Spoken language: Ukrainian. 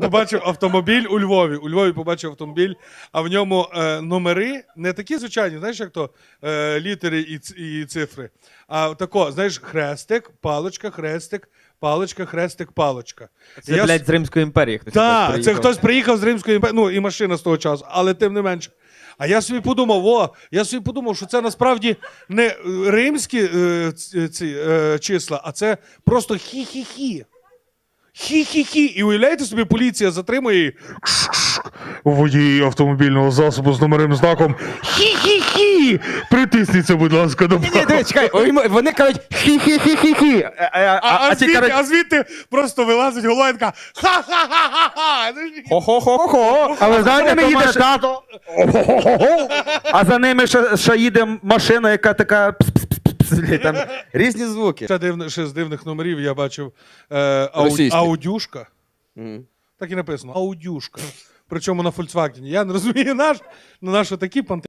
побачив автомобіль у Львові. У Львові побачив автомобіль, а в ньому е, номери не такі звичайні, знаєш, як то е, літери і, ц- і цифри. А тако, знаєш, хрестик, паличка, хрестик, паличка, хрестик, паличка. Це, Я блядь, з Римської імперії хтось. так, це приїхав. хтось приїхав з Римської імперії, ну і машина з того часу, але тим не менше. А я собі подумав, о, я собі подумав, що це насправді не е, римські е, ці е, числа, а це просто хі-хі-хі. Хі-хі-хі. І уявляєте собі, поліція затримує і водій автомобільного засобу з номерним знаком Хі-хі-хі. Притисніться, будь ласка, до Ні, ні, чекай, вони кажуть хі-хі-хі-хі-хі. А, звідти, а звідти просто вилазить голова ха-ха-ха-ха-ха. хо-хо-хо-хо. А ви знаєте, ми їде тато. А за ними ще їде машина, яка така пс-пс-пс-пс, там різні звуки. Ще, дивно, ще з дивних номерів я бачив е, ау, Російські. аудюшка. Мгм. Так і написано. Аудюшка. Причому на Volkswagen. Я не розумію наш, на що такі панти.